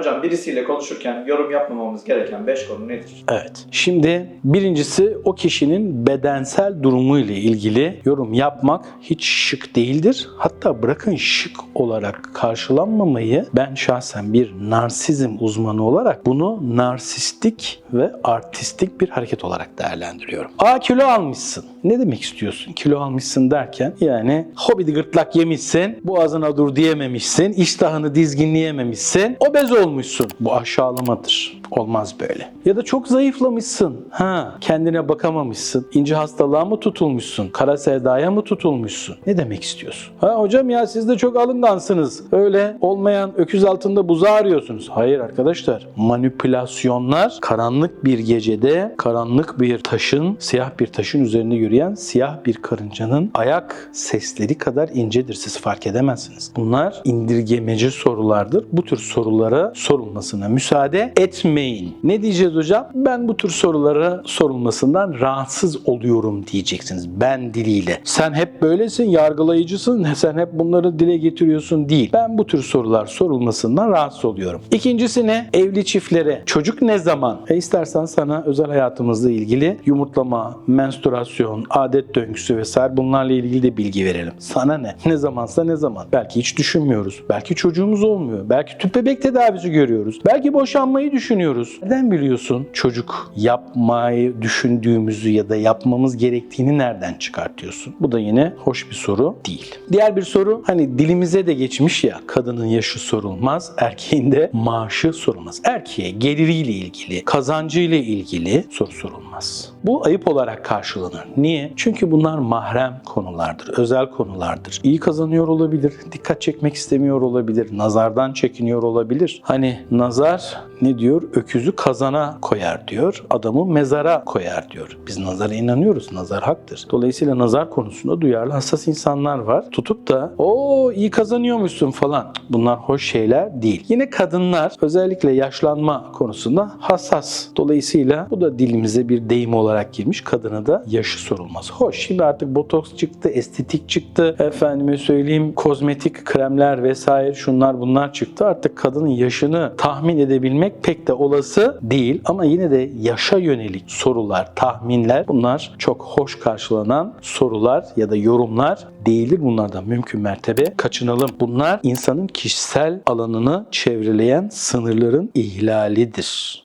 Hocam birisiyle konuşurken yorum yapmamamız gereken 5 konu nedir? Evet. Şimdi birincisi o kişinin bedensel durumu ile ilgili yorum yapmak hiç şık değildir. Hatta bırakın şık olarak karşılanmamayı ben şahsen bir narsizm uzmanı olarak bunu narsistik ve artistik bir hareket olarak değerlendiriyorum. Aa kilo almışsın. Ne demek istiyorsun? Kilo almışsın derken yani hobidi gırtlak yemişsin, boğazına dur diyememişsin, iştahını dizginleyememişsin, obez olmuşsun. Bu aşağılamadır. Olmaz böyle. Ya da çok zayıflamışsın. Ha, kendine bakamamışsın. İnce hastalığa mı tutulmuşsun? Kara sevdaya mı tutulmuşsun? Ne demek istiyorsun? Ha hocam ya siz de çok alıngansınız. Öyle olmayan öküz altında buzağı arıyorsunuz. Hayır arkadaşlar. Manipülasyonlar karanlık bir gecede karanlık bir taşın, siyah bir taşın üzerinde yürüyen siyah bir karıncanın ayak sesleri kadar incedir. Siz fark edemezsiniz. Bunlar indirgemeci sorulardır. Bu tür sorulara sorulmasına müsaade etmeyin. Ne diyeceğiz hocam? Ben bu tür sorulara sorulmasından rahatsız oluyorum diyeceksiniz. Ben diliyle. Sen hep böylesin, yargılayıcısın, sen hep bunları dile getiriyorsun değil. Ben bu tür sorular sorulmasından rahatsız oluyorum. İkincisi ne? Evli çiftlere çocuk ne zaman? E istersen sana özel hayatımızla ilgili yumurtlama, menstruasyon, adet döngüsü vesaire bunlarla ilgili de bilgi verelim. Sana ne? Ne zamansa ne zaman? Belki hiç düşünmüyoruz. Belki çocuğumuz olmuyor. Belki tüp bebek tedavisi görüyoruz. Belki boşanmayı düşünüyoruz. Neden biliyorsun çocuk yapmayı düşündüğümüzü ya da yapmamız gerektiğini nereden çıkartıyorsun? Bu da yine hoş bir soru değil. Diğer bir soru hani dilimize de geçmiş ya kadının yaşı sorulmaz, erkeğin de maaşı sorulmaz. Erkeğe geliriyle ilgili, kazancıyla ilgili soru sorulmaz. Bu ayıp olarak karşılanır. Niye? Çünkü bunlar mahrem konulardır, özel konulardır. İyi kazanıyor olabilir, dikkat çekmek istemiyor olabilir, nazardan çekiniyor olabilir. Hani nazar ne diyor? Öküzü kazana koyar diyor, adamı mezara koyar diyor. Biz nazara inanıyoruz, nazar haktır. Dolayısıyla nazar konusunda duyarlı, hassas insanlar var. Tutup da o iyi kazanıyormuşsun falan. Bunlar hoş şeyler değil. Yine kadınlar özellikle yaşlanma konusunda hassas. Dolayısıyla bu da dilimize bir deyim olarak girmiş. Kadına da yaşı sorulmaz. Hoş şimdi artık botoks çıktı, estetik çıktı. Efendime söyleyeyim kozmetik kremler vesaire şunlar bunlar çıktı. Artık kadının yaşını tahmin edebilmek pek de olası değil. Ama yine de yaşa yönelik sorular, tahminler bunlar çok hoş karşılanan sorular ya da yorumlar değildir. Bunlardan mümkün mertebe kaçınalım. Bunlar insanın kişisel alanını çevreleyen sınırların ihlalidir.